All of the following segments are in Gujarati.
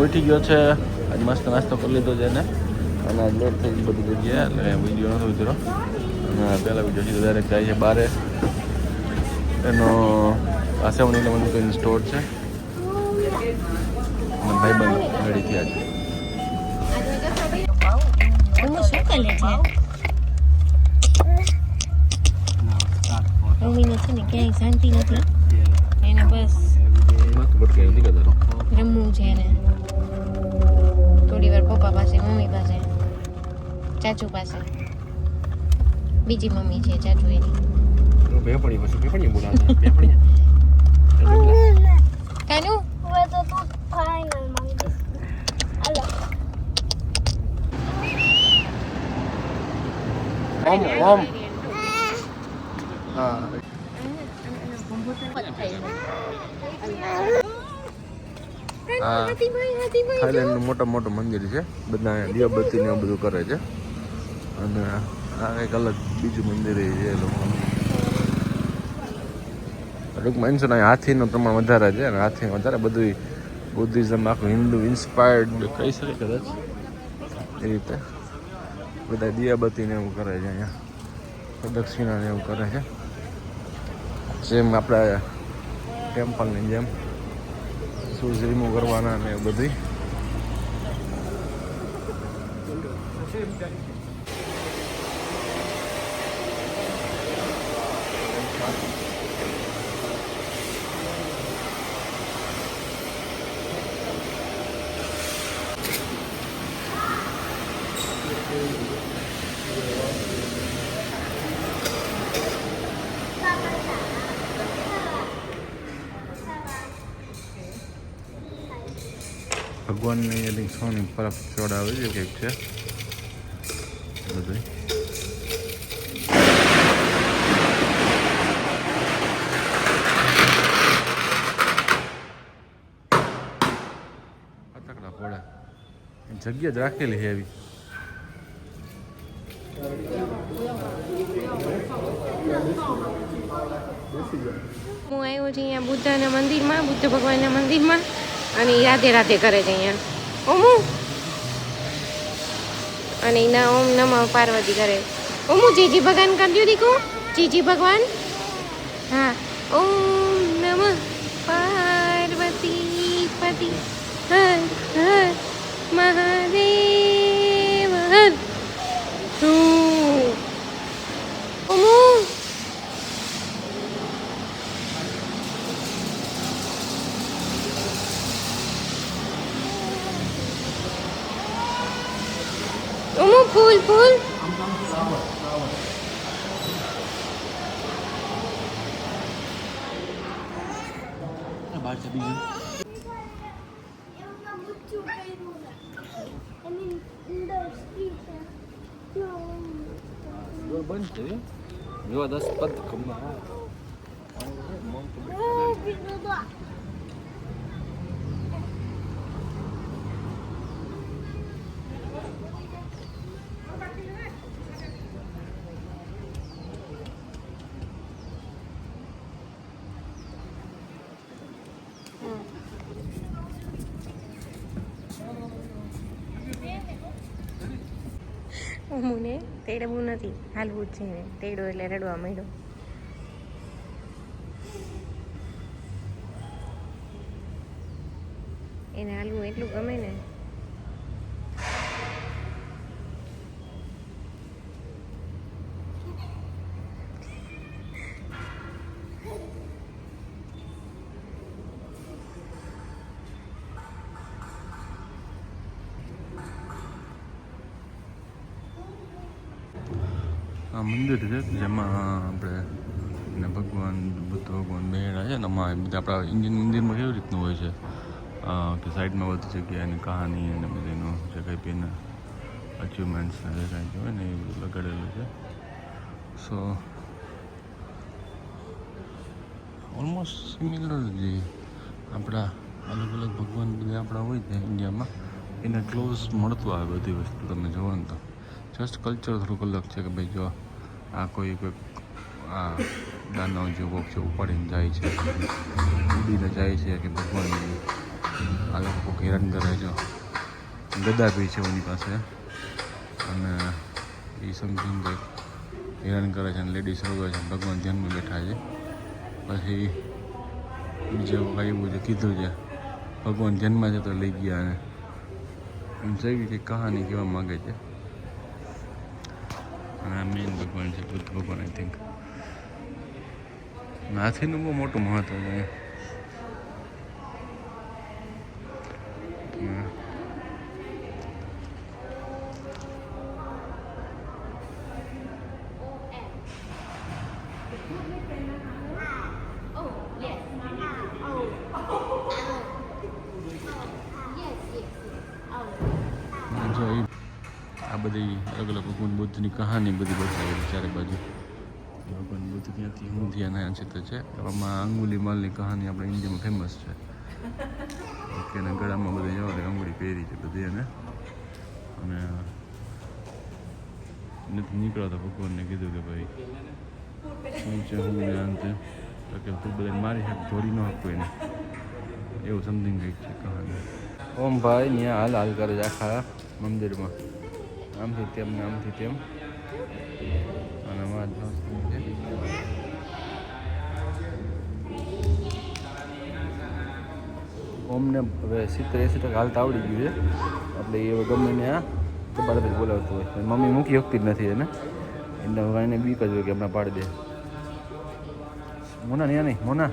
ઉઠી ગયો છે. આજ મસ્ત નાસ્તો કરી લીધો છે એને. અને આજ લેટ થઈ બધી જગ્યાએ એટલે વીડિયો નથી ઉતરો પહેલાં વીડિયો સીધો ડાયરેક્ટ જાય છે બારે. એનો આસેવણી ઇલેવન કરીને સ્ટોર છે. ભાઈ બંધ રેડી થયા છે. કરે છે મમ્મીને છે ને ક્યાંય શાંતિ નથી એને બસ. રમવું છે એને થોડી વાર પપ્પા પાસે મમ્મી પાસે. ચાચુ પાસે. બીજી મમ્મી છે ચાચુ એની. કાનુ હવે તો તું ફાઇનલ માંગીશ હાલો ઓમ ઓમ હા હા થાઈલેન્ડનું મોટા મોટું મંદિર છે. બધા દીવાબત્તી ને બધું કરે છે. અને આ એક અલગ બીજું મંદિર છે એ લોકો. ટૂંકમાં એમ છે ને હાથીનું પ્રમાણ વધારે છે અને હાથી વધારે બધું બુદ્ધિઝમ આખું હિન્દુ ઇન્સ્પાયર્ડ કહી શકે કદાચ એ રીતે? બધા દીવાબત્તી ને એવું કરે છે અહીંયા પ્રદક્ષિણા ને એવું કરે છે જેમ આપણા ટેમ્પલની જેમ શૂઝ રિમૂવ કરવાના ને એવું બધું ભગવાનને યદી સોની પરફ ચોડાવે છે કંઈક છે. બધું જગ્યા જ રાખેલી એવી. હું આવ્યો છું અહીંયા બુદ્ધના મંદિરમાં, બુદ્ધ ભગવાનના મંદિરમાં. અને રાધે રાધે કરે છે અહીંયા. ઓમુ? અને એના ઓમ નમ પાર્વતી કરે. ઓમુ, જીજી ભગવાન કરી દીધું દીકું. જીજી ભગવાન. હા ઓમ નમઃ પાર્વતી પતિ હર હર મહાદેવ હર હું ઓમુ ઓમુ ફૂલ ફૂલ બહાર છે બીજું એમના બુચ્ચું કર્યું ને એની અંદર સ્ટ્રીટ છે બંધ જોવા દસ પદ Oh, ઓમુને તેડવું નથી. હાલવું જ છે તેડો એટલે રડવા માંડ્યો. આ મંદિર છે, જેમાં આપણે ને ભગવાન, બુદ્ધ ભગવાન બેડા છે ને એમાં બધા આપણા ઇન્ડિયન મંદિરમાં કેવી રીતનું હોય છે? કે સાઈડમાં બધી જગ્યાની કહાની અને બધીનું જે કંઈ અચિવમેન્ટ્સ અચીવમેન્ટ્સ જે કાંઈ હોય ને એ બધું લગાડેલું છે. સો ઓલમોસ્ટ સિમિલર જે આપણા અલગ અલગ ભગવાન બધા આપણા હોય છે ઇન્ડિયામાં, એને ક્લોઝ મળતું આવે બધી વસ્તુ, તમે જોવો ને તો. જસ્ટ કલ્ચર થોડુંક અલગ છે કે ભાઈ જો આ કોઈ કોઈક આ દાનવ જેવો છે, ઉપાડીને જાય છે. ઉડીને જાય છે કે ભગવાન આ લોકો હેરાન કરે છે. ગદા બી છે એની પાસે. અને એ સમથિંગ કંઈક હેરાન કરે છે અને લેડીઝ રોગે છે. ભગવાન ધ્યાનમાં બેઠા છે. પછી બીજે કાંઈ છે કીધું છે, ભગવાન ધ્યાનમાં છે તો લઈ ગયા અને એમ જેવી કંઈક કહાની કહેવા માગે છે. આ મેઇન ભગવાન છે બુદ્ધ ભગવાન આઈ થિંક હાથીનું બહુ મોટું મહત્વ છે અહીંયા. અને જો એ આ બધી અલગ અલગ ભગવાન બુદ્ધની કહાની ચારે બાજુ. ભગવાન બુદ્ધ ક્યાંથી હું ધ્યાન ચિત્ર છે. આમાં આંગુલી માલની કહાની આપણે ઇન્ડિયામાં ફેમસ છે. ઓકે ગળામાં બધી જવા દે પહેરી છે બધી એને. અને નથી નીકળ્યા હતા ભગવાનને કીધું કે ભાઈ શું છે, હું તો કે તું મારી હાથ ધોરી ન આપતો એને. એવું સમથિંગ કંઈક છે કહાની. ઓમ ભાઈ ત્યાં હાલ હાલ કરે આખા મંદિરમાં. આમથી તેમ ને આમથી તેમ. અને અમારા દોસ્તની છે ઓમને હવે સિત્તેર એંસી ટકા હાલતા આવડી ગયું છે એટલે એ હવે ગમે ને આ દબાડે જ બોલાવતું હોય પણ મમ્મી મૂકી શકતી જ નથી એને એટલે હવે એને બીક જ હોય કે હમણાં પાડી દે મોના નહીં નહીં મોના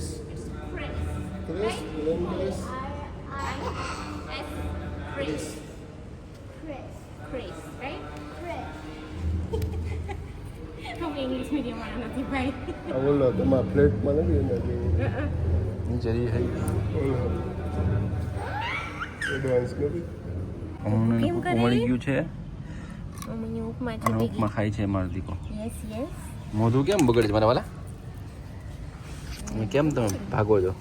Tres. Tres, Belén Tres. Chris. Right? હું ઇંગ્લિશ મીડિયમમાં નથી ભાઈ ઓલો તમારા ફ્લેટમાં નથી એના જેવું નીચે રહી હઈ એડવાન્સ નથી અમને કરે? મળી ગયું છે અમને ઉપમા છે ઉપમા ખાય છે મારો દીકો યસ યસ મોઢું કેમ બગડે છે મારા વાલા કેમ તમે ભાગો છો?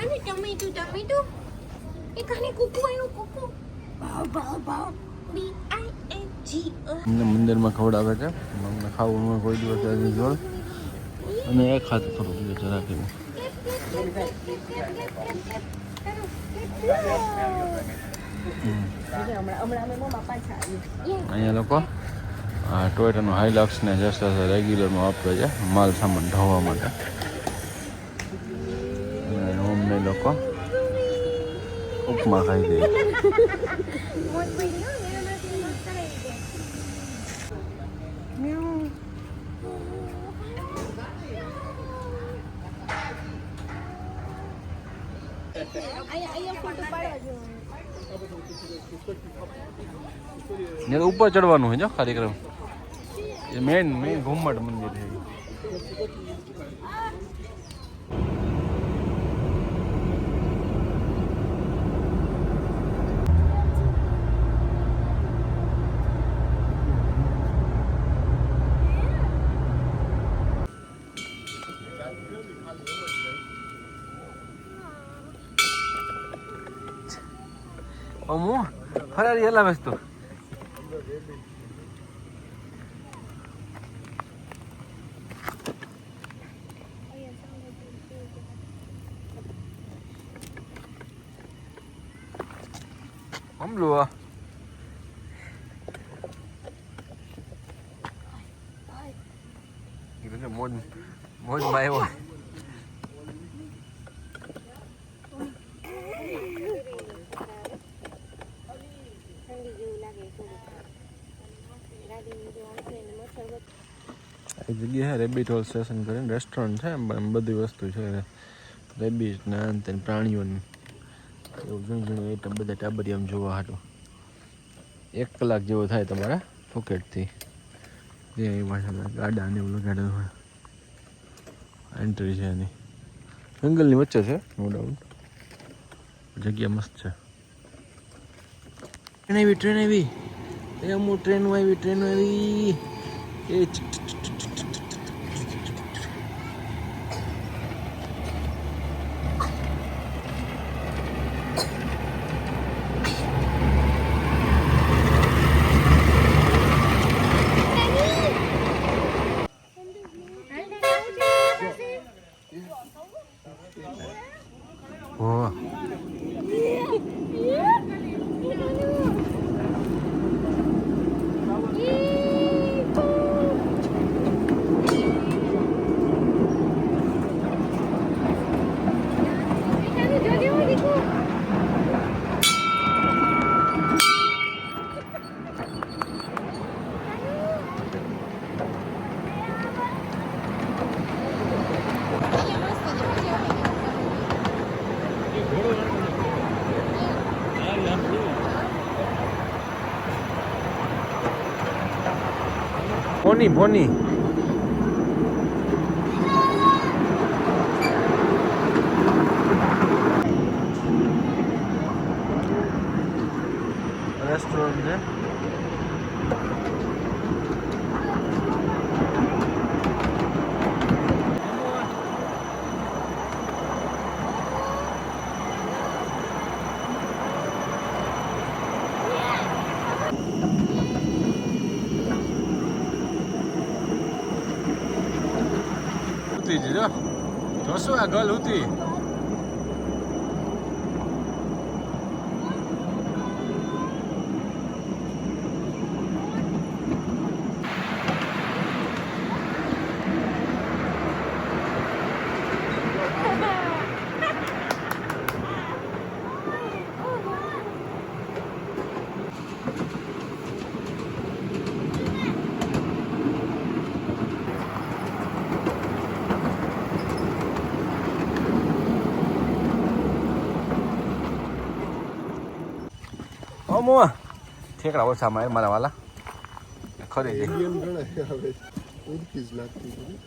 અને ટમેટું ટમેટું. એ ખાને કુકુ આવ્યું કુકુ. ભાવ ભાવ ભાવ. બી આઈ એન જી અમને મંદિરમાં ખવડાવે છે. મને ખાવું કોઈ દિવસ હજી જોડ. અને એક હાથ થોડું બીજું જરા કે અહીંયા લોકો આ ટોયોટાનું હાઇલક્સ ને જસ્ટ રેગ્યુલરમાં વાપરે છે માલ સામાન ઢોવા માટે. અમને લોકો ઉપમા ખાઈ દઈએ ઉપર ચડવાનું છે જો, કાર્યક્રમ. મેન મેન ઘુમ્મટ મંદિર છે. અમુ ફરારી હલાવે છે તું હમલું મોજ મોજમાં આવ્યો એક જગ્યાએ રેબિટ હોલ સ્ટેશન કરીને રેસ્ટોરન્ટ છે, એમ બધી વસ્તુ છે રેબિટ ને અંતે પ્રાણીઓની. એવું જૂનું જૂનું આઈટમ બધા ટાબરિયામ જોવા હાટું. એક કલાક જેવો થાય તમારા પોકેટથી જે એ પાછા ગાડા ને એવું લગાડેલું હોય. એન્ટ્રી છે એની. જંગલની વચ્ચે છે નો ડાઉટ જગ્યા મસ્ત છે. ટ્રેન આવી ટ્રેન આવી. એ અમુ ટ્રેન આવી ટ્રેન આવી. એ પોની પોની રેસ્ટોરન્ટ છે ઉતી જ જો જોશું આ ગલ ઉતી અમો ઠેકડા ઓછા માર મારા વાલા. ખરી. જઈ ઉડકી જ લાગતી હતી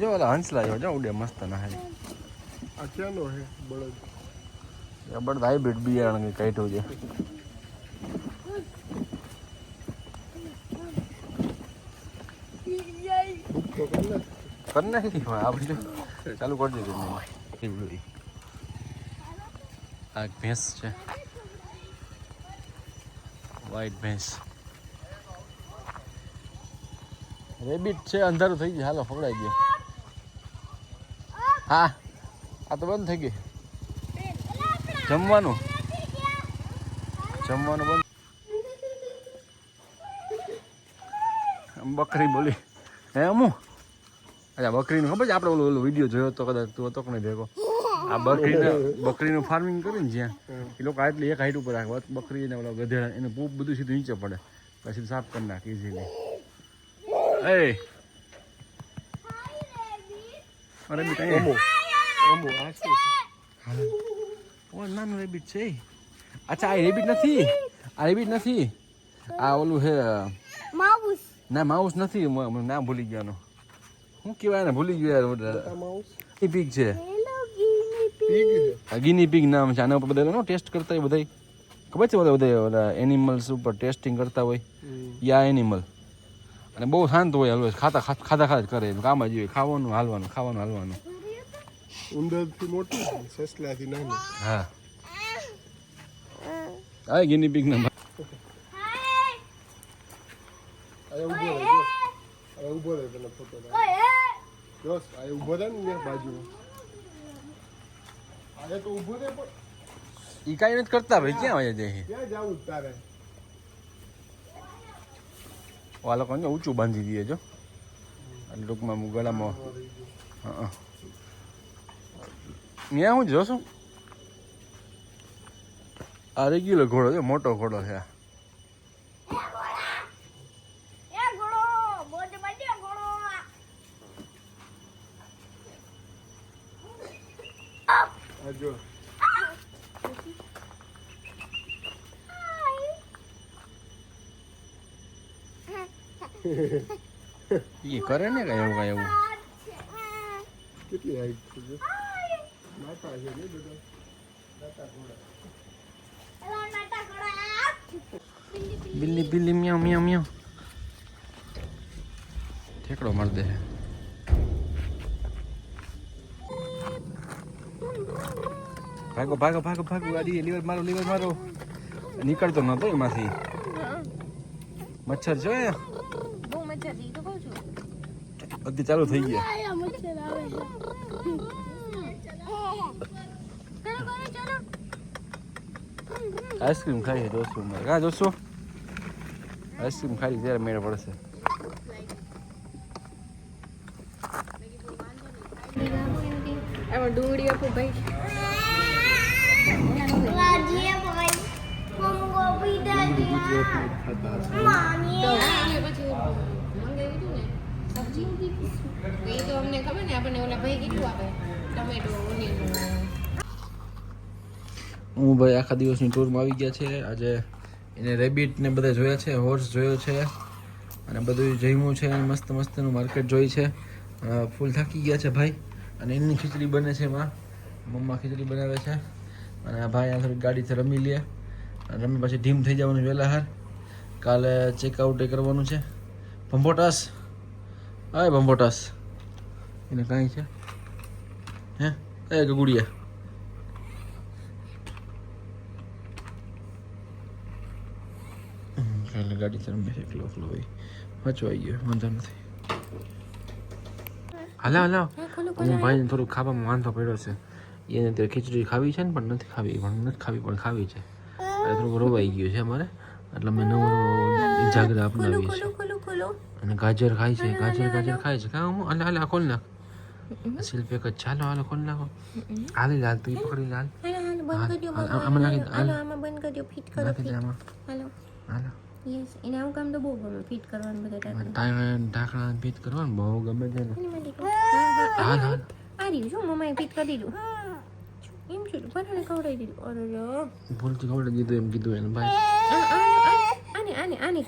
જો ઓલા હંસલા જો જો ઉડે મસ્ત ના હે આ ક્યાંનો હે બળદ. જબરદસ્ત હાઇબ્રિડ બિયારણ કાઢ્યું છે. તો કરી. કર નાખી આપણે ચાલુ કરી દીધું આ ભેંસ છે. વાઈટ ભેંસ. રેબિટ છે અંધારું થઈ ગયું. હાલો પકડાઈ ગયો. હા આ તો બંધ થઈ ગઈ જમવાનું? જમવાનું બંધ. બકરી બોલી. હે અમુ? અચ્છા બકરીનું ખબર છે? આપણે ઓલો ઓલો વીડિયો જોયો તો કદાચ તું હતો કે નહીં ભેગો? આ બકરીને બકરીનું ફાર્મિંગ કરે ને જ્યાં એ લોકો આટલી એક હાઈટ ઉપર રાખે. બકરી ને ઓલા ગધેડા એનું પૂપ બધું સીધું નીચે પડે. પછી સાફ કરી નાખે ઇઝીલી એ. અરે બેટા ઓમો. આ શું ઓ નાનું રેબિટ છે અચ્છા આ રેબિટ નથી. આ રેબિટ નથી. આ ઓલું હે માઉસ ના માઉસ નથી. નામ ભૂલી ગયાનું. શું કહેવાય ને ભૂલી ગયો યાર આ માઉસ. પીગ છે. ગીની પીગ છે. આ ગિની પિગ નામ છે. આના ઉપર બધા નો ટેસ્ટ કરતા હોય બધા ખબર છે બધા બધા ઓલા એનિમલ્સ ઉપર ટેસ્ટિંગ કરતા હોય? યા એનિમલ અને બહુ શાંત હોય હલવે ખાતા ખા- ખાધા ખાધા જ કરે. કામ જ હોય. ખાવાનું હાલવાનું ખાવાનું હાલવાનું. ઉંદરથી મોટું સસલાથી નાનું. હા. હા ગિની પિગ ના આ ઊભો રહે ઊભો રહે. તને ફોટો. જોશ આ ઊભો થાય ને બાજુમાં. આ તો ઊભો થાય પણ. ઈ કાંઈ નથી કરતા ભાઈ ક્યાં વાયા જાય ક્યાં જાવું તારે? આ લોકો ઊંચું બાંધી દે જો. અને ટૂંકમાં ગળામાં હા ત્યાં હું જોશું? આ રેગ્યુલર ઘોડો છે મોટો ઘોડો છે આ. એ ઘોડો બોજ બડ્યો ઘોડો આ જો. ઈ કરે ને કઈ એવું કઈ એવું? કેટલી હાઈટ છે નાતા છે ને બધા. માતા ઘોડા. બિલ્લી બિલ્લી મ્યાઉ મ્યાઉ મ્યાઉ. ઠેકડો મળ દે. ભાગો ભાગો ભાગો ભાગો ગાડી લીવર મારો લીવર મારો. નીકળતો નતો એમાંથી. મચ્છર છું? બધી ચાલુ થઈ ગયા. આયા મચ્છર આવે છે. ચલો કરો ચલો. આઈસ્ક્રીમ ખાઈ દોસ્તો મારે કા દોસ્તો. આઈસ્ક્રીમ ખાઈ ત્યારે મેળ પડશે. ડુંગળી આપું ભાઈ. હું ભાઈ આખા દિવસની ટૂરમાં આવી ગયા છે. આજે એને રેબિટ ને બધા જોયા છે હોર્સ જોયો છે અને બધું જમ્યું છે અને મસ્ત મસ્તનું માર્કેટ જોઈ છે. ફૂલ થાકી ગયા છે ભાઈ અને એમની ખીચડી બને છે એમાં. મમ્મા ખીચડી બનાવે છે અને ભાઈ આ થોડીક ગાડીથી રમી લે. અને રમી પછી ઢીમ થઈ જવાનું વહેલા હાર કાલે ચેકઆઉટ કરવાનું છે. ભંભોટાસ. હા ભંભોટાસ. એને કાંઈ છે? હે? એ ગગુડિયા. એટલે ગાડી તરફ એકલો એકલો હોય. વચવાઈ ગયો, વાંધો નથી. હાલા હાલા. હું ભાઈને થોડું ખાવામાં વાંધો પડ્યો છે. એને અત્યારે ખીચડી ખાવી છે ને, પણ નથી ખાવી. પણ નથી ખાવી, પણ ખાવી છે. એટલે થોડુંક રોવાઈ ગયું છે અમારે. એટલે અમે નવો જાગરા અપનાવીએ છીએ. અને ગાજર ખાય છે ગાજર ગાજર ખાય છે. કાં હું અલે અલે ખોલ નાખ. શિલ્પે કહે ચાલો હાલો ખોલ નાખો. હાલે લાલ તું પકડી લાલ આમાં નાખી હાલો. આમાં બંધ કરી દો ફિટ કરો ફિટ. હાલો. હાલો. યસ એને આવું કામ તો બહુ ગમે ફિટ કરવાનું બધા ઢાંકણા. ઢાંકણા કરવાનું બહુ ગમે છે હાલ હાલ. આ રહ્યું શું મમ્માએ ફિટ કરી દીધું. બધાને ખવડાવી દીધું અરે. ભૂલથી ખવડાવી દીધું એમ કીધું એને ભાઈ આને આને આને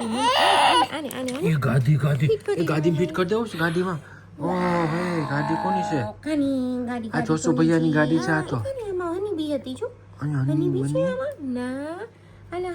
આને એ ફિટ કરી એ ગાદી ફિટ કરી દેવું છે ગાડીમાં ઓ ભાઈ ગાડી કોની છે કાની ગાડી આ જોશો ભૈયાની ગાડી છે આ તો કાની એમાં હની બી હતી જો હની બી છે ના હાલો